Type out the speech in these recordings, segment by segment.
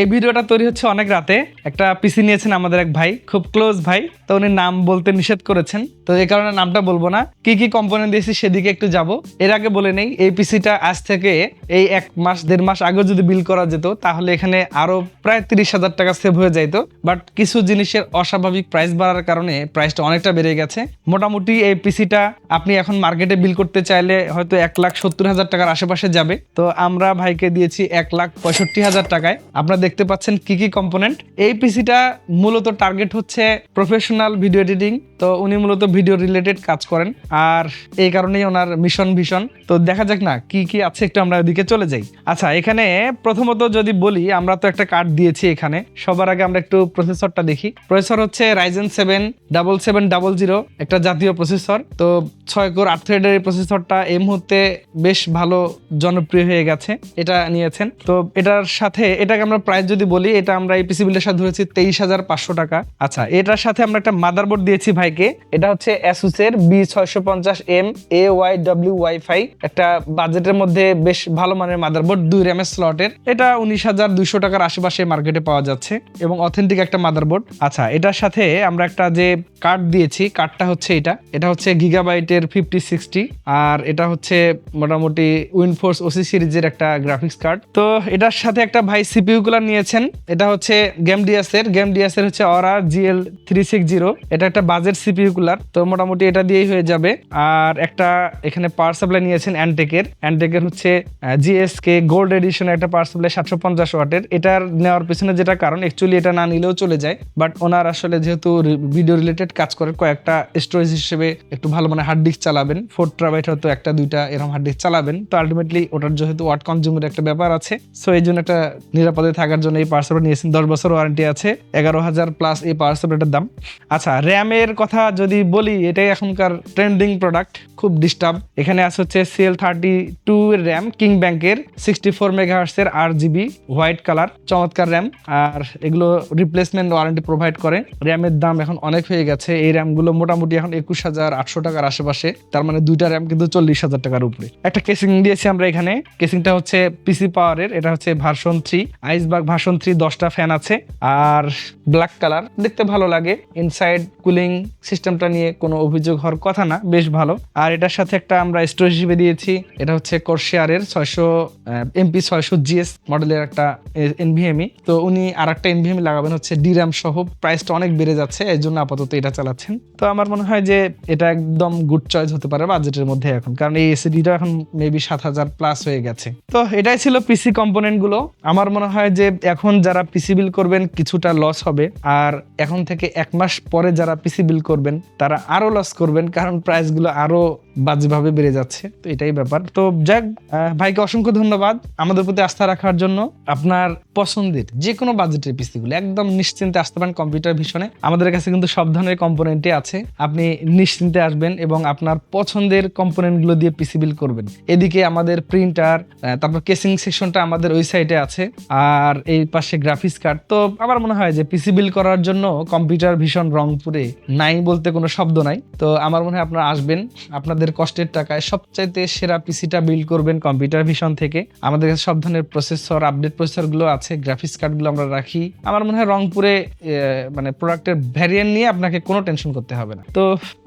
এই ভিডিওটা তৈরি হচ্ছে অনেক রাতে। একটা পিসি নিয়েছেন আমাদের এক ভাই, খুব ক্লোজ ভাই। তো উনি নাম বলতে নিষেধ করেছেন। তো এই কারণে নামটা বলব না। কি কি কম্পোনেন্ট দিয়েছি সেদিকে একটু যাব। এর আগে বলে নেই, এই পিসিটা আজ থেকে এই এক মাস, দেড় মাস আগে যদি বিল করা যেত, তাহলে এখানে আরও প্রায় তিরিশ হাজার টাকা সেভ হয়ে যাইতো। বাট কিছু জিনিসের অস্বাভাবিক প্রাইস বাড়ার কারণে প্রাইসটা অনেকটা বেড়ে গেছে। মোটামুটি এই পিসিটা আপনি এখন মার্কেটে বিল করতে চাইলে হয়তো এক লাখ সত্তর হাজার টাকার আশেপাশে যাবে। তো আমরা ভাইকে দিয়েছি এক লাখ পঁয়ষট্টি হাজার টাকায়। আপনারা দেখতে পাচ্ছেন কি কি কম্পোনেন্ট এই পিসিটা মূলত টার্গেট হচ্ছে প্রফেশনাল ভিডিও এডিটিং তো উনি মূলত ভিডিও রিলেটেড কাজ করেন। আর এই কারণেই ওনার মিশন ভীষণ। তো দেখা যাক না, কি কি আছে একটু আমরা ওদিকে চলে যাই। আচ্ছা এখানে প্রথমত যদি বলি, আমরা তো একটা কার্ড দিয়েছি এখানে। সবার আগে আমরা একটু প্রসেসরটা দেখি। প্রসেসর হচ্ছে Ryzen seven double seven double zero একটা জাতীয় প্রসেসর তো ছয় কোর আট থ্রেডের প্রসেসরটা এই মুহূর্তে বেশ ভালো জনপ্রিয় হয়ে গেছে, এটা নিয়েছেন। তো এটার সাথে, এটাকে আমরা প্রাইস যদি বলি, এটা আমরা এই পিসি বিলের সাথে ধরেছি তেইশ হাজার পাঁচশো টাকা। আচ্ছা এটার সাথে আমরা একটা মাদারবোর্ড দিয়েছি ভাইকে। এটা হচ্ছে অ্যাসুসের বি ছয়শো পঞ্চাশ M A Y W wifi একটা বাজেটের মধ্যে বেশ ভালো মানের মাদারবোর্ড দুই র্যামের স্লটের এটা উনিশ হাজার দুইশো টাকার আশেপাশে মার্কেটে পাওয়া যাচ্ছে এবং অথেন্টিক একটা মাদারবোর্ড আচ্ছা এটার সাথে আমরা একটা যে কার্ড দিয়েছি কার্ডটা হচ্ছে এটা। এটা হচ্ছে গিগাবাইটের ফিফটি সিক্সটি আর এটা হচ্ছে মোটামুটি উইনফোর্স ওসি সিরিজের একটা গ্রাফিক্স কার্ড তো এটার সাথে একটা ভাই সিপিইউ কুলার নিয়েছেন, এটা হচ্ছে গেম ডিএস এর। গেম ডিএস এর হচ্ছে aura GL three six zero এটা একটা বাজেট সিপিইউ কুলার তো মোটামুটি এটা দিয়েই হয়ে যাবে। আর একটা এখানে পাওয়ার সাপ্লাই নিয়েছেন অ্যান্টেকের অ্যান্টেকের হচ্ছে জিএসকে গোল্ড এডিশন একটা পাওয়ার সাপ্লাই সাতশো পঞ্চাশ ওয়াটের। এটার নেওয়ার পেছনে যেটা কারণ অ্যাকচুয়ালি এটা না নিলেও চলে যায়। বাট ওনার আসলে যেহেতু ভিডিও রিলেটেড কাজ করে, কয়েকটা স্টোরেজ হিসেবে একটু ভালো মানে হার্ড ডিস্ক চালাবেন। ফোর ট্রাবাইট হয়তো একটা, দুইটা এরকম হার্ড ডিস্ক চালাবেন। তো আলটিমেটলি ওটার যেহেতু ওয়াট কনজিউমের একটা ব্যাপার আছে সো এই জন্য একটা নিরাপদে থাকার জন্য এই পাওয়ার নিয়েছেন। দশ বছর ওয়ারেন্টি আছে, এগারো হাজার প্লাস এই পাওয়ার দাম। আচ্ছা র্যামের কথা যদি বলি, এটাই এখনকার ট্রেন্ডিং প্রোডাক্ট খুব ডিস্টার্ব এখানে আছে হচ্ছে CL thirty two RAM King ব্যাংকের সিক্সটি ফোর মেগাহার্সের আর জিবি হোয়াইট কালার চমৎকার র্যাম আর এগুলো রিপ্লেসমেন্ট ওয়ারেন্টি প্রোভাইড করে। র্যামের দাম এখন অনেক হয়ে গেছে। এই র্যামগুলো মোটামুটি এখন একুশ হাজার আটশো টাকার আশেপাশে। তার মানে দুইটা র্যাম কিন্তু চল্লিশ হাজার টাকার উপরে। একটা কেসিং দিয়েছি আমরা এখানে। কেসিংটা হচ্ছে পিসি পাওয়ারের এটা হচ্ছে version three icebug version three দশটা ফ্যান আছে আর ব্ল্যাক কালার দেখতে ভালো লাগে। ইনসাইড কুলিং সিস্টেমটা নিয়ে কোনো অভিযোগ হওয়ার কথা না, বেশ ভালো। আর এটার সাথে একটা আমরা স্টোরেজ হিসেবে দিয়েছি, এটা হচ্ছে কোর্শিয়ারের ছয়শো এমপি ছয়শো জিএস মডেলের একটা এনভিএমই তো উনি আর একটা এনভিএমই লাগাবেন, হচ্ছে ডিরাম সহ প্রাইসটা অনেক বেড়ে যাচ্ছে এই জন্য আপাতত এটা চালাচ্ছেন। তো আমার মনে হয় যে এটা একদম গুড চয়েস হতে পারে বাজেটের মধ্যে এখন, কারণ এই এসিডিটা এখন মেবি সাত হাজার প্লাস হয়ে গেছে। তো এটাই ছিল পিসি কম্পোনেন্টগুলো। আমার মনে হয় যে এখন যারা পিসি বিল করবেন কিছুটা লস হবে। আর এখন থেকে এক মাস পরে যারা পিসি বিল করবেন, তারা আরও লস করবেন, কারণ প্রাইসগুলো আরও বাজেভাবে বেড়ে যাচ্ছে, তো এটাই ব্যাপার। তো যাক ভাইকে অসংখ্য ধন্যবাদ আমাদের প্রতি আস্থা রাখার জন্য। আপনার পছন্দের যে কোনো বাজেটের পিসিগুলো একদম নিশ্চিন্তে আসতে পারেন কম্পিউটার ভীষণে। আমাদের কাছে কিন্তু সব ধরনের কম্পোনেন্টই আছে। আপনি নিশ্চিন্তে আসবেন এবং আপনার পছন্দের কম্পোনেন্টগুলো দিয়ে পিসি বিল করবেন। এদিকে আমাদের প্রিন্টার তারপর কেসিং সেকশনটা আমাদের ওই সাইডে আছে। আর এই পাশে গ্রাফিক্স কার্ড তো আমার মনে হয় যে পিসি বিল করার জন্য কম্পিউটার ভীষণ রংপুরে নাই বলতে কোনো শব্দ নাই। তো আমার মনে হয় আপনারা আসবেন। আপনাদের কষ্টের টাকায় সবচাইতে সেরা পিসিটা বিল্ড করবেন কম্পিউটার ভিশন থেকে। আমাদের কাছে সব ধরনের প্রসেসর, আপডেট প্রসেসরগুলো আছে, গ্রাফিক্স কার্ডগুলো আমরা রাখি। আমার মনে হয় রংপুরে মানে প্রোডাক্টের ভ্যারিয়েন্ট নিয়ে আপনাকে কোনো টেনশন করতে হবে না। তো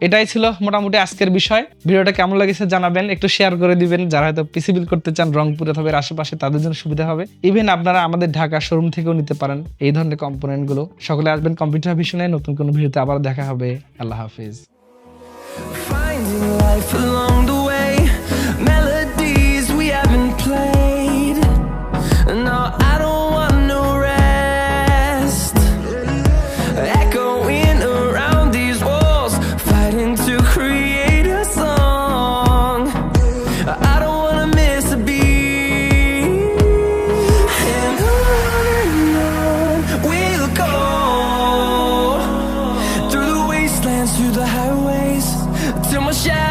এটাই ছিল মোটামুটি আজকের বিষয়। ভিডিওটা কেমন লেগেছে জানাবেন, একটু শেয়ার করে দিবেন। যারা হয়তো পিসি বিল করতে চান রংপুরে অথবা আশেপাশে, তাদের জন্য সুবিধা হবে। ইভেন আপনারা আমাদের ঢাকা শোরুম থেকেও নিতে পারেন এই ধরনের কম্পোনেন্টগুলো। সকলে আসবেন কম্পিউটার ভিশনে। নতুন কোনো ভিডিওতে আবার দেখা হবে। আল্লাহ হাফিজ। Finding life along the way, melodies almost shy